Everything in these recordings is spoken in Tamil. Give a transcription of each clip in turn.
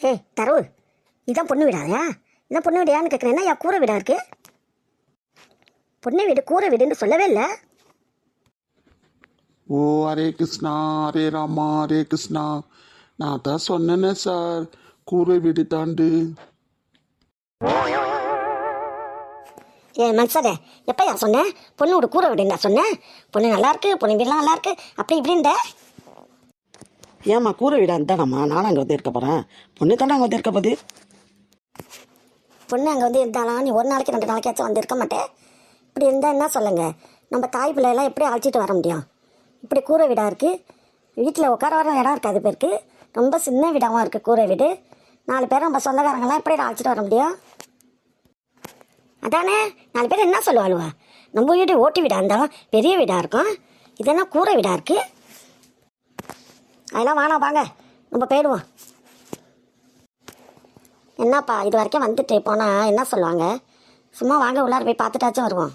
ஏய் தரவு இதான் பொண்ணு வீடாயா இதான் பொண்ணு கேட்குறேன் என்ன கூரை வீடா இருக்கு? பொண்ணு வீடு கூரை வீடுன்னு சொல்லவே இல்லை. ஓ ஹரே கிருஷ்ணா ஹரே ராமா ஹரே கிருஷ்ணா. நான் தான் சொன்னேனே சார் கூரை வீடு தாண்டு. ஏ மனுஷரே எப்பயா சொன்னேன் பொண்ணு வீடு கூரை வீடுன்னு நான் சொன்னேன். பொண்ணு நல்லா இருக்கு பொண்ணு வீடுலாம் நல்லா இருக்கு. அப்படி இப்படின்ற ஏம்மா கூரை வீடா இருந்தாடாம்மா நானும் அங்கே வந்து இருக்க போகிறேன் பொண்ணு தானே அங்கே வந்து இருக்க போகுது? பொண்ணு அங்கே வந்து இருந்தாலும் நீ ஒரு நாளைக்கு ரெண்டு நாளைக்காச்சும் வந்து இருக்க மாட்டேன் இப்படி இருந்தால் என்ன சொல்லுங்கள் நம்ம தாய் பிள்ளையெல்லாம் எப்படி அழைச்சிட்டு வர முடியும்? இப்படி கூரை வீடாக இருக்குது வீட்டில் உட்கார வர இடம் இருக்காது பேருக்கு. ரொம்ப சின்ன வீடாகவும் இருக்குது கூரை வீடு. நாலு பேர் நம்ம சொந்தக்காரங்களாம் எப்படி அழைச்சிட்டு வர முடியும்? அதானே? நாலு பேர் என்ன சொல்லுவாளுவா? நம்ம வீடு ஓட்டு வீடாக இருந்தாலும் பெரிய வீடாக இருக்கும். இதெல்லாம் கூரை வீடாக இருக்குது அதெல்லாம் வேணாம் வாங்க. நம்ம போயிடுவோம். என்னப்பா இது வரைக்கும் வந்துட்டு போனால் என்ன சொல்லுவாங்க? சும்மா வாங்க உள்ளார போய் பார்த்துட்டாச்சும் வருவோம்.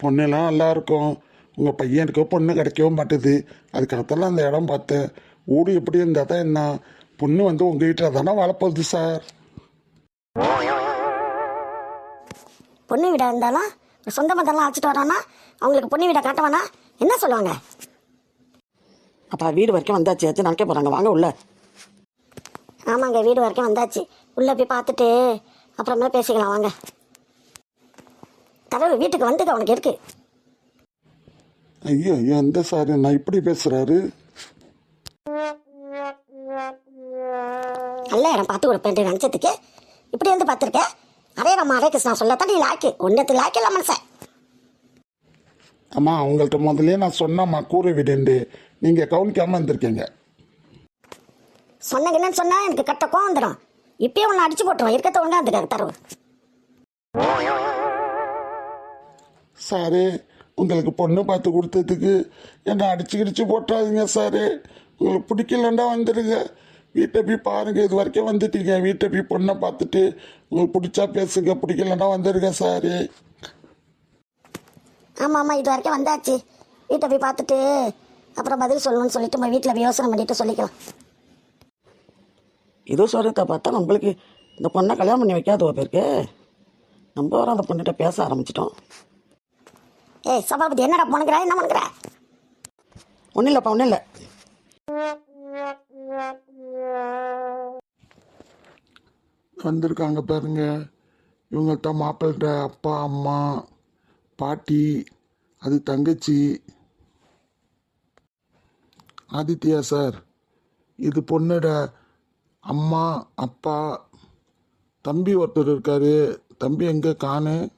பொண்ணெல்லாம் நல்லா இருக்கும் உங்கள் பையனுக்கோ பொண்ணு கிடைக்கவும் மாட்டுது. அதுக்கடுத்தெல்லாம் அந்த இடம் பார்த்தேன் ஊடு எப்படி இருந்தால் தான் என்ன? பொண்ணு வந்து உங்கள் வீட்டில் தானே வளர்ப்போகுது சார்? பொண்ணு வீடாக இருந்தாலும் சொந்த மதம்லாம் அழைச்சிட்டு வரானா? அவங்களுக்கு பொண்ணு வீடை காட்டவானா? என்ன சொல்லுவாங்க? அப்பா வீடு வரைக்கும் வந்தாச்சு. ஆச்சு நினைக்க போகிறாங்க வாங்க உள்ள. ஆமாங்க வீடு வரைக்கும் வந்தாச்சு. உள்ளே போய் பார்த்துட்டு அப்புறமே பேசிக்கலாம். வாங்க. கடவுள் வீட்டுக்கு வந்துக்க உனக்கு இருக்கு ஐயோ ஐயோ அந்த சார்? நான் இப்படி பேசுகிறாரு நல்ல இடம் பார்த்து கொடுப்பேன். நினச்சதுக்கு இப்படி வந்து பார்த்துருக்க? அரே நம்ம அரே கிருஷ்ணா சொல்லத்தான் நீ லாய்க்கு. ஒன்றத்து லாய்க்கு இல்லை மனுஷன். அம்மா அவங்கள்ட்ட முதல்லயே நான் சொன்னேம்மா கூரை வீடுண்டு. நீங்கள் கவனிக்காமல் இருந்திருக்கீங்க சொன்னீங்கன்னு சொன்னா எனக்கு கட்ட கோவம் வந்துடும் இப்பயே உன்னை அடிச்சு போட்டுருவோம் இருக்கத்த ஒழுங்கா இருந்துக்காரு தரவு. சாரு உங்களுக்கு பொண்ணு பார்த்து கொடுத்ததுக்கு என்னை அடிச்சு கிடிச்சு போட்டுறாதீங்க சாரு. உங்களுக்கு பிடிக்கலண்டா வந்துடுங்க. வீட்டை போய் பாருங்க. இது வரைக்கும் வந்துட்டீங்க. வீட்டை போய் பொண்ணை பார்த்துட்டு உங்களுக்கு பிடிச்சா பேசுங்க. பிடிக்கலண்டா வந்துடுங்க சாரு. ஆமாம் ஆமாம் இது வரைக்கும் வந்தாச்சு. வீட்டை போய் பார்த்துட்டு அப்புறம் பதில் சொல்லணும்னு சொல்லிட்டு நம்ம வீட்டில் யோசனை பண்ணிட்டு சொல்லிக்கலாம். இதோ சொல்கிறத பார்த்தா நம்மளுக்கு இந்த பொண்ணை கல்யாணம் பண்ணி வைக்காத பேருக்கு. நம்ம வர அந்த பொண்ணுகிட்ட பேச ஆரம்பிச்சிட்டோம். ஏய் சபாபதி என்னடா பண்ணுகிற என்ன பண்ணுகிற ஒன்றும் இல்லைப்பா ஒன்றும் இல்லை. வந்திருக்காங்க பாருங்க. இவங்க தான் மாப்பிள்ளை அப்பா அம்மா பாட்டி அது தங்கச்சி. ஆதித்யா சார் இது பொண்ணோட அம்மா அப்பா தம்பி ஒருத்தர் இருக்காரு. தம்பி எங்கே? காணு.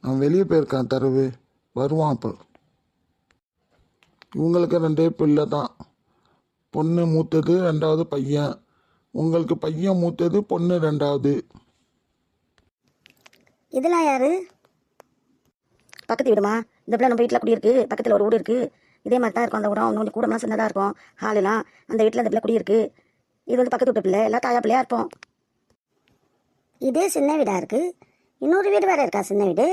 அவன் வெளியே போயிருக்கான் தரவு. வருவான் அப்போ இவங்களுக்கு ரெண்டே பிள்ளை தான். பொண்ணு மூத்தது ரெண்டாவது பையன். உங்களுக்கு பையன் மூத்தது பொண்ணு ரெண்டாவது. இதெல்லாம் யாரு? பக்கத்து வீடுமா? இந்த பிள்ளை நம்ம வீட்டில் குடியிருக்கு. பக்கத்தில் ஒரு வீடு இருக்குது இதே மாதிரி தான் இருக்கும் அந்த வீடும் ஒன்று கூடலாம் சின்னதாக இருக்கும். ஹாலுலாம் அந்த வீட்டில் இந்த பிள்ளை குடியிருக்கு இது வந்து பக்கத்து வீட்டு பிள்ளை. எல்லாம் தாயா பிள்ளையா இருப்போம். இதே சின்ன வீடா இருக்கு. இன்னொரு வீடு வேற இருக்கா சின்ன வீடு?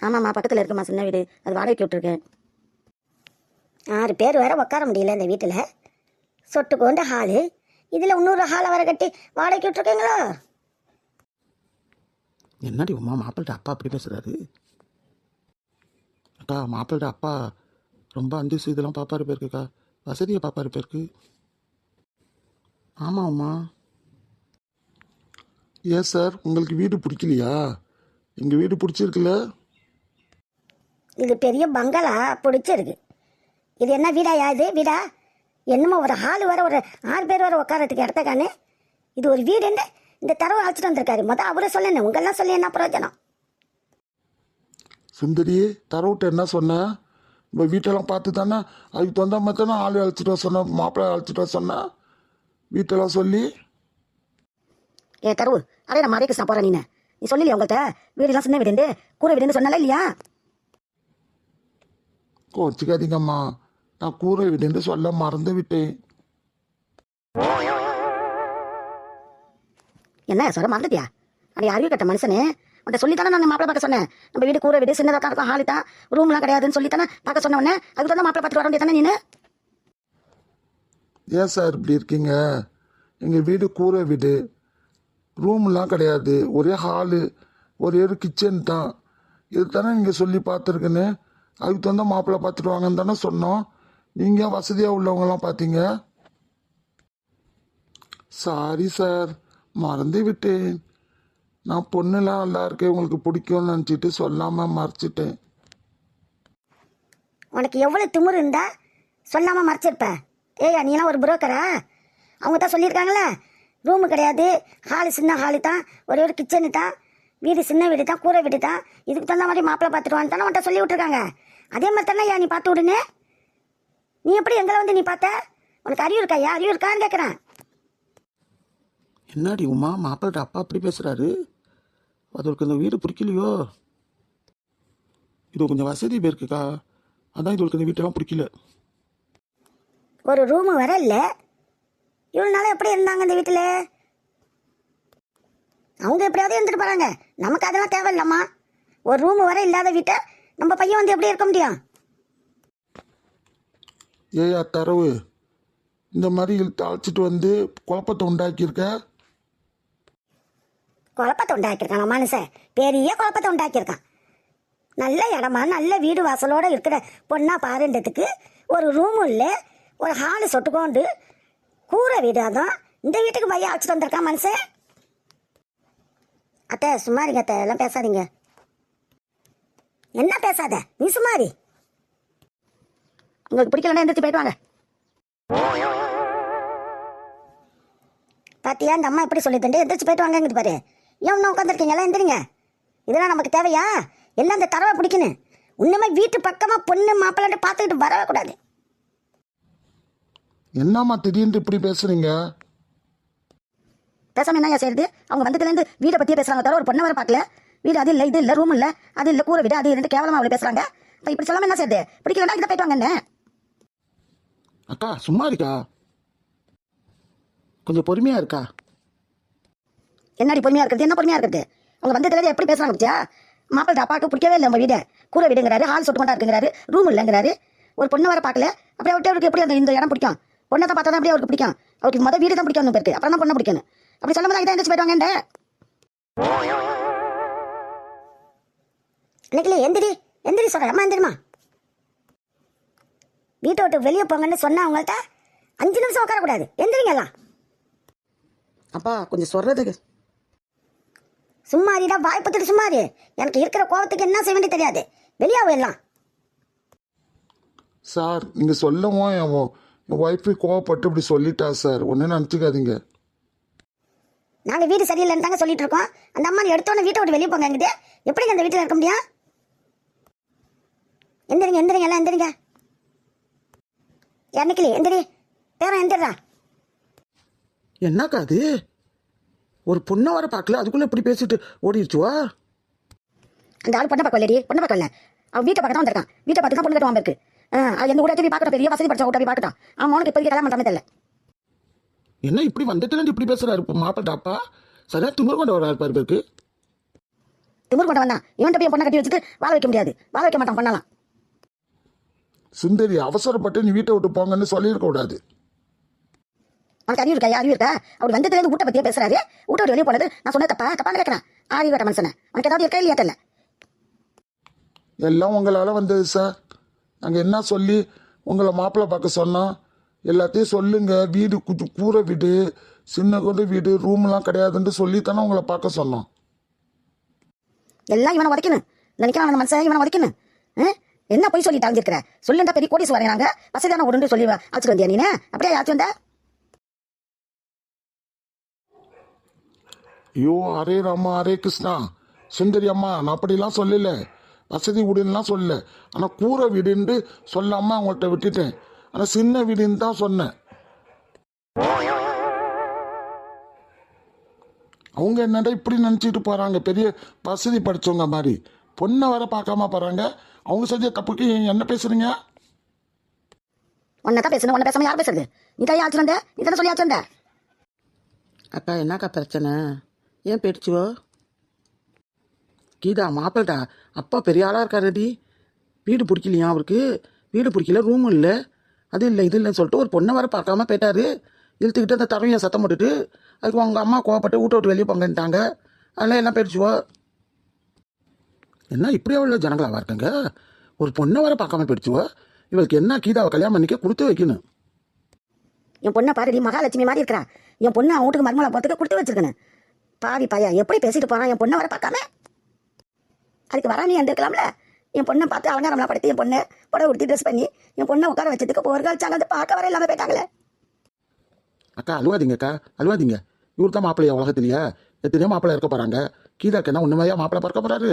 ஆமாம்மா பக்கத்தில் இருக்குமா சின்ன வீடு. அது வாடகைக்கு விட்டுருக்கேன். ஆறு பேர் வேற உட்கார முடியல இந்த வீட்டில். சொட்டு கொண்ட ஹாலு. இதில் இன்னொரு ஹாலை வர கட்டி வாடகைக்கு விட்டுருக்கீங்களோ? என்னடி உமா மாப்பிள்ளை அப்பா அப்படி பேசுகிறாரு அக்கா மாப்பிள்ளோட அப்பா ரொம்ப அந்தஸ்து இதெல்லாம் பாப்பாரு போயிருக்குக்கா. வசதியை பாப்பாரு போயிருக்கு. ஆமாம் உமா. ஏன் சார்? உங்களுக்கு வீடு பிடிக்கலையா? எங்கள் வீடு பிடிச்சிருக்குல்ல? இது பெரிய பங்களா பிடிச்சிருக்கு. இது என்ன வீடாயா இது? வீடா? என்னமோ ஒரு ஹால் வர ஒரு ஆறு பேர் வர உட்காரத்துக்கு இடத்த இது ஒரு வீடு இந்த தரவு அழைச்சிட்டு வந்திருக்காரு. மொதல் அவரை சொல்லணும் உங்கெல்லாம் சொல்லி என்ன பிரயோஜனம்? சுந்தரி தரவிட்ட என்ன சொன்னேன் இப்போ வீட்டெல்லாம் பார்த்து தானே? அதுக்கு தகுந்த மாதிரி தானே ஆள் அழைச்சிட்டு வர சொன்னேன் மாப்பிள்ளை அழைச்சிட்டு வர சொன்னேன் வீட்டெல்லாம் சொல்லி. ஏ தரவு அதே நான் மாரியகிருஷ்ணா போகிறேன் நீ நீ சொல்லலையா உங்கள்கிட்ட வீடுலாம் சின்ன வீடு கூரை வீடுன்னு சொன்னல இல்லையா? கோச்சிக்காதீங்கம்மா. நான் கூரை வீடுன்னு சொல்ல மறந்து விட்டேன். என்ன சொல்ல மறந்துட்டியா? அடி அறிவு கட்ட மனுஷனே. உன்ட்ட சொல்லித்தானே நான் மாப்பிள பார்க்க சொன்னேன். நம்ம வீடு கூரை வீடு சின்னதாக தான் இருக்கும். ஹாலி தான் ரூம்லாம் கிடையாதுன்னு சொல்லி தானே பார்க்க சொன்ன உடனே அதுக்கு தான் மாப்பிள்ளை பார்த்துட்டு வர வேண்டியதானே நீ ஏன் சார் இப்படி இருக்கீங்க? எங்கள் வீடு கூரை வீடு. ரூம்லாம் கிடையாது. ஒரே ஹாலு ஒரே ஒரு கிச்சன் தான். இது தானே நீங்கள் சொல்லி பார்த்துருக்குன்னு. அதுக்கு தகுந்த மாப்பிள்ளை பார்த்துட்டு வாங்கன்னு தானே சொன்னோம். நீங்கள் வசதியாக உள்ளவங்கலாம் பார்த்தீங்க? சாரி சார் மறந்து விட்டேன். நான் பொண்ணுலாம் நல்லா இருக்கேன் உங்களுக்கு பிடிக்கும்னு நினச்சிட்டு சொல்லாமல் மறைச்சிட்டேன். உனக்கு எவ்வளோ திமிரு இருந்தா சொல்லாமல் மறைச்சிருப்ப? ஏய்யா நீலாம் ஒரு புரோக்கரா அவங்க தான் சொல்லியிருக்காங்களே ரூமு கிடையாது ஹாலு சின்ன ஹாலு தான் ஒரே ஒரு கிச்சனு தான் வீடு சின்ன வீடு தான் கூரை வீடு தான் இதுக்கு தகுந்த மாதிரி மாப்பிள்ளை பார்த்துட்டு தானே உன்ட்ட சொல்லி விட்ருக்காங்க அதே மாதிரி தானே ஐயா நீ பார்த்து விடுன்னு? நீ எப்படி எங்களை வந்து நீ பார்த்த? உனக்கு அறிவு இருக்கா ஐயா? அறிவு இருக்கான்னு கேட்குறேன் என்னடி உமா மாப்பிள்ளை அப்பா அப்படி பேசுகிறாரு அதற்கு இந்த வீடு பிடிக்கலையோ? இது கொஞ்சம் வசதி பேருக்குக்கா. அதான் இதுக்கு இந்த வீட்டெல்லாம் பிடிக்கல. ஒரு ரூமு வர இல்லை. இவ்வளோ நாள் எப்படி இருந்தாங்க இந்த வீட்டில்? அவங்க எப்படியாவது இருந்துட்டு போகிறாங்க நமக்கு அதெல்லாம் தேவையில்லம்மா. ஒரு ரூமு வர இல்லாத வீட்டை நம்ம பையன் வந்து எப்படி இருக்க முடியும்? ஏயா தரவு இந்த மாதிரி இழுத்து அழைச்சிட்டு வந்து குழப்பத்தை உண்டாக்கியிருக்க? குழப்பத்தை உண்டாக்கியிருக்கான் மனுஷன். பெரிய குழப்பத்தை உண்டாக்கியிருக்கான். நல்ல இடமா நல்ல வீடு வாசலோடு இருக்கிற பொண்ணாக பாருன்றதுக்கு ஒரு ரூமும் இல்லை ஒரு ஹாலு சொட்டுக்கோண்டு கூரை வீடு அதான். இந்த வீட்டுக்கு பையன் அழைச்சிட்டு வந்திருக்கான் மனுஷன். அத்தை சுமாரிங்க அத்தை எல்லாம் பேசாதீங்க. என்ன பேசாத? நீ சுமாரி உங்களுக்கு பிடிக்கலன்னா எந்திரிச்சு போயிட்டு வாங்க. பாத்தியா இந்த அம்மா எப்படி சொல்லிட்டு எந்திரிச்சு போயிட்டு வாங்கங்குது பாரு. ஏன் இன்னும் உட்காந்துருக்கீங்களா எந்திரிங்க. இதெல்லாம் நமக்கு தேவையா? எல்லாம் அந்த தரவை பிடிக்கணும். இன்னுமே வீட்டு பக்கமா பொண்ணு மாப்பிள்ளாட்டு பார்த்துக்கிட்டு வரவே கூடாது. என்னம்மா திடீர்னு இப்படி பேசுறீங்க? பேசாம என்ன செய்யுது அவங்க வந்ததுலேருந்து வீட்டை பற்றியே பேசுறாங்க தவிர ஒரு பொண்ணை வர பார்க்கல. வீடு அது இல்லை இது இல்லை ரூம் இல்லை. அது இல்லை கூரை வீடு அது ரெண்டு கேவலமா அவளை பேசுறாங்க. இப்போ இப்படி சொல்லாம என்ன செய்யுது பிடிக்கலன்னா கிட்ட போயிட்டு வாங்க அக்கா சும்மா இருக்கா? கொஞ்சம் பொறுமையாக இருக்கா? என்னடி பொறுமையா இருக்கிறது? என்ன பொறுமையா இருக்கிறது? அவங்க வந்ததுலேருந்து எப்படி பேசுறாங்க பத்தியா மாப்பிள்ளை அப்பாவுக்கு பிடிக்கவே இல்லை நம்ம வீடு. கூரை வீடுங்கிறாரு ஹால் சொட்டு கொண்டா இருக்குங்கிறாரு ரூம் இல்லைங்கிறாரு. ஒரு பொண்ணு வர பார்க்கல. அப்படியே விட்டு அவருக்கு எப்படி அந்த இந்த இடம் பிடிக்கும்? பொண்ணை தான் பார்த்தா தான் அப்படியே அவருக்கு பிடிக்கும். அவருக்கு மொதல் வீடு தான் பிடிக்கும் பேருக்கு. அப்புறம் தான் பொண்ணை பிடிக்கணும் அப்படி சொல்லும் போது இதான் எந்திரிச்சு போயிடுவாங்க இன்னைக்கு எந்திரி எந்திரி சொல்கிறேன் அம்மா எந்திரிமா வீட்டை விட்டு வெளியே போங்கன்னு சொன்னா அவங்கள்ட்ட அஞ்சு நிமிஷம் உட்காரக்கூடாது. எந்திரிங்களா அப்பா கொஞ்சம் சொல்கிறதுக்கு சும்மாரிடா வாய் பத்துட்டு சும்மாரி எனக்கு இருக்கிற கோவத்துக்கு என்ன செய்ய வேண்டிய தெரியாது வெளியாகும் எல்லாம். சார் நீங்கள் சொல்லவும் என் ஒய்ஃபு கோவப்பட்டு இப்படி சொல்லிட்டா சார். ஒன்றும் நினச்சிக்காதீங்க. நாங்க வீடு சரியில்லைன்னு தாங்க சொல்லிட்டு இருக்கோம் அந்த அம்மா நீ எடுத்தோன்னே வீட்டை விட்டு வெளியே போங்க எங்கிட்ட எப்படிங்க அந்த வீட்டில் இருக்க முடியும்? எந்திரிங்க எந்திரிங்க எல்லாம் எந்திரிங்க. என்னைக்கிளி எந்திரி. பேரன் எந்திரா. என்னக்கா அது? ஒரு பொண்ணை வர பார்க்கல. அதுக்குள்ளே இப்படி பேசிட்டு ஓடிடுச்சுவா அந்த ஆள் பொண்ணை பார்க்கலடி பொண்ணை பார்க்கல அவன் வீட்டை பார்க்க தான் வந்திருக்கான். வீட்டை பார்த்து தான் பொண்ணு கட்டுவான் இருக்கு. எந்த கூட போய் பார்க்கட்டும் பெரிய வசதி படிச்சா கூட போய் பார்க்கட்டும் அவன் அவனுக்கு இப்போதைக்கு கல்யாணம் தெரியல. என்ன இப்படி வந்துட்டு இப்படி பேசுகிறாரு இப்போ மாப்பிள்ளை அப்பா சரியா திமிர் கொண்டு வர இருப்பாரு பேருக்கு திமிர் கொண்டு வந்தான் இவன்கிட்ட போய் பொண்ணை கட்டி வச்சுட்டு வாழ வைக்க முடியாது. வாழ வைக்க மாட்டான் பண்ணலாம் சுந்தரி அவசரப்பட்டு நீ வீட்டை விட்டு போங்கன்னு சொல்லியிருக்க கூடாது. உனக்கு அறிவு இருக்கா? அறிவு இருக்கா? அவர் வந்ததுலேருந்து வீட்டை பற்றியே பேசுறாரு. வீட்டை விட்டு வெளியே போனது நான் சொன்ன தப்பா? தப்பான்னு கேட்கறேன் அறிவு கட்ட மனுஷனை உனக்கு ஏதாவது இருக்கா இல்லையா தெரியல. எல்லாம் உங்களால் வந்தது சார். நாங்கள் என்ன சொல்லி உங்களை மாப்பிள்ளை பார்க்க சொன்னோம்? எல்லாத்தையும் சொல்லுங்க. வீடு குது கூரை வீடு. சின்ன கொண்டு வீடு ரூம்லாம் சொல்லி தானே உங்களை பார்க்க சொன்னோம். எல்லாம் இவனை உதைக்கணும். நிற்கிறான் அந்த மனுஷன் இவனை உதைக்கணும்? என்ன போய் சொல்லி தாங்கிருக்கிற சொல்லுண்டா பெரிய கோடிஸ் வரேன் நாங்க. வசதியான உடனே சொல்லி அழைச்சிட்டு வந்தியா நீனே? அப்படியே ஆச்சு வந்த? ஐயோ அரே ராமா அரே கிருஷ்ணா. சுந்தரி அம்மா நான் அப்படிலாம் சொல்லல. வசதி வீடுன்னெலாம் சொல்லல. ஆனால் கூரை வீடுன்னு சொல்லாமல் அவங்கள்ட்ட விட்டுட்டேன். ஆனால் சின்ன வீடுன்னு தான் சொன்னேன். அவங்க என்னடா இப்படி நினச்சிட்டு போகிறாங்க பெரிய வசதி படித்தவங்க மாதிரி. பொண்ணை வர பார்க்காம போகிறாங்க அவங்க செஞ்ச தப்புக்கு என்ன பேசுகிறீங்க உன்னை தான் பேசணும் உன்னை பேசாம யார் பேசுறது? நீ தான் ஆச்சு வந்த? நீ தானே சொல்லி ஆச்சு வந்த? அக்கா என்னக்கா பிரச்சனை? ஏன் போயிடுச்சுவோ கீதா மாப்பிள்டா அப்பா பெரிய ஆளாக இருக்காரடி. வீடு பிடிக்கலையா அவருக்கு? வீடு பிடிக்கல ரூமும் இல்லை. அது இல்லை இது இல்லைன்னு சொல்லிட்டு ஒரு பொண்ணை வர பார்க்காம போயிட்டாரு. இழுத்துக்கிட்டு அந்த தவையை சத்தம் போட்டுட்டு அதுக்கு உங்கள் அம்மா கோவப்பட்டு வீட்டை விட்டு வெளியே போங்கன்ட்டாங்க. அதெல்லாம் எல்லாம் போயிடுச்சுவோ என்ன இப்படி அவ்வளோ ஜனங்களாக இருக்காங்க? ஒரு பொண்ணை வர பார்க்காம போயிடுச்சுவோ இவளுக்கு என்ன கீதாவை கல்யாணம் பண்ணிக்க கொடுத்து வைக்கணும்? என் பொண்ணை பாருடி மகாலட்சுமி மாதிரி இருக்கிறா என் பொண்ணு அவன் வீட்டுக்கு மருமலை போகிறதுக்கு கொடுத்து வச்சிருக்கேன் பாவி பையன் எப்படி பேசிட்டு போனா என் பொண்ணை வர பார்க்காம? அதுக்கு வராம இருந்திருக்கலாம்ல? என் பொண்ணை பார்த்து அலங்காரம்லாம் படுத்தி என் பொண்ணை புடவை உடுத்தி ட்ரெஸ் பண்ணி என் பொண்ணை உட்கார வச்சதுக்கு ஒரு கால் சாங்க பார்க்க வர இல்லாமல் போயிட்டாங்களே. அக்கா அழுவாதீங்கக்கா அழுவாதீங்க. இவர் தான் மாப்பிள்ளையா உலகத்திலேயே? எத்தனையோ மாப்பிள்ளை இருக்க போகிறாங்க கீதாக்கு என்ன உண்மையாக மாப்பிள்ளை பிறக்க போகிறாரு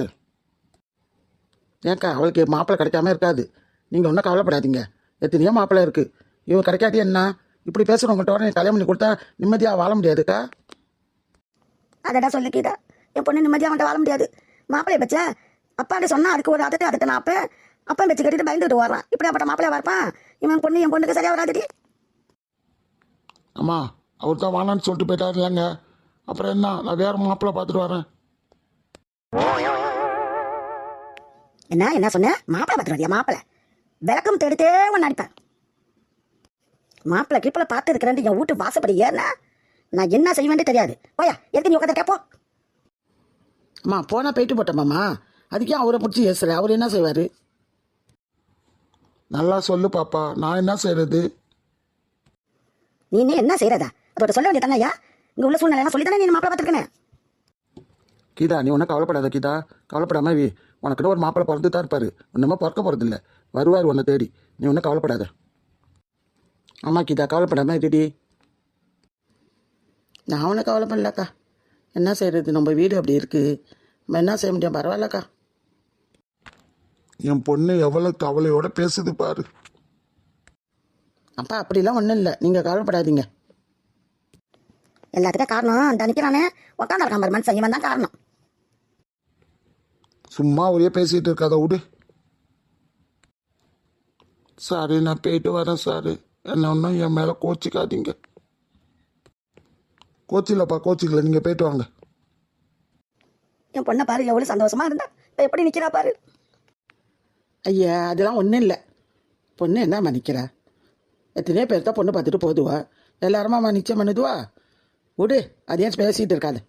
ஏன்க்கா அவளுக்கு மாப்பிள்ளை கிடைக்காம இருக்காது. நீங்கள் ஒன்றும் கவலைப்படாதீங்க. எத்தனையோ மாப்பிள்ளை இருக்குது இவன் கிடைக்காது என்ன? இப்படி பேசுகிறவங்கள்ட்ட உடனே கல்யாணம் பண்ணி கொடுத்தா நிம்மதியாக வாழ முடியாதுக்கா? அதடா சொல்லு கீதா. என் பொண்ணு நிம்மதியாக அவன்கிட்ட வாழ முடியாது. மாப்பிள்ளைய பச்சா அப்பாண்ட சொன்னா அதுக்கு ஒரு அதட்டு அதட்டு நான் அப்போ அப்பா வச்சு கட்டிட்டு பயந்துட்டு வர்றான் இப்படி அப்பட்ட மாப்பிள்ளையா வரப்பான் இவன் பொண்ணு என் பொண்ணுக்கு சரியா வராதுடி. அம்மா அவர் தான் வானான்னு சொல்லிட்டு போயிட்டாரு இல்லைங்க அப்புறம் என்ன? நான் வேற மாப்பிள்ளை பார்த்துட்டு வரேன். என்ன என்ன சொன்ன? மாப்பிள்ளை பார்த்துட்டு வரியா மாப்பிள்ளை? விளக்கம் தேடித்தே ஒன்று அடிப்பேன். மாப்பிள்ளை கீப்பில் பார்த்து இருக்கிறேன் என் வீட்டு வாசப்படி ஏறினா? நான் என்ன செய்வேன்னு தெரியாது. போயா எதுக்கு நீ உட்காந்து கேப்போ அம்மா போனால் போயிட்டு போட்டோம்மாம்மா அதுக்கே அவரை பிடிச்சி ஏசுற அவர் என்ன செய்வார்? நல்லா சொல்லு பாப்பா நான் என்ன செய்யறது நீ என்ன செய்யறதா அதோட சொல்ல வேண்டியதானே ஐயா? இங்கே உள்ள சூழ்நிலை சொல்லி தானே நீ மாப்பிள்ளை பார்த்துருக்கேன் கீதா நீ ஒன்றும் கவலைப்படாத கீதா. கவலைப்படாம வி உனக்குன்னு ஒரு மாப்பிள்ளை பிறந்து தான் இருப்பார். ஒன்றுமே பிறக்க போகிறதில்ல வருவார் உன்னை தேடி. நீ ஒன்றும் கவலைப்படாத. ஆமாம் கீதா கவலைப்படாம இருடி. நான் ஒன்றும் கவலைப்படலக்கா. என்ன செய்கிறது நம்ம வீடு அப்படி இருக்குது நம்ம என்ன செய்ய முடியும்? பரவாயில்லக்கா. என் பொண்ணு எவ்வளோ கவலையோட பேசுது பாரு. அப்பா அப்படிலாம் ஒன்றும் இல்லை. நீங்கள் கவலைப்படாதீங்க. எல்லாத்துக்கும் காரணம் அந்த நிற்கிறானே உட்காந்துருக்கான் பாரு மனுஷன். இவன் தான் காரணம். சும்மா ஒரே பேசிட்டு இருக்காத விடு. சாரி நான் போயிட்டு வரேன் சாரு. என்ன ஒன்றும் என் மேலே கோச்சிக்காதீங்க. கோச்சிலப்பா கோச்சிக்கல நீங்கள் போயிட்டு வாங்க. என் பொண்ணை பாரு எவ்வளோ சந்தோஷமா இருந்தா. இப்போ எப்படி நிற்கிறா பாரு. ஐயா அதெல்லாம் ஒன்றும் இல்லை. பொண்ணு என்ன மன்னிக்கிறா எத்தனையோ பேர் தான் பொண்ணு பார்த்துட்டு போதுவா. எல்லாருமா நிச்சயம் பண்ணுதுவா? விடு அதையும் பேசிகிட்டு இருக்காது.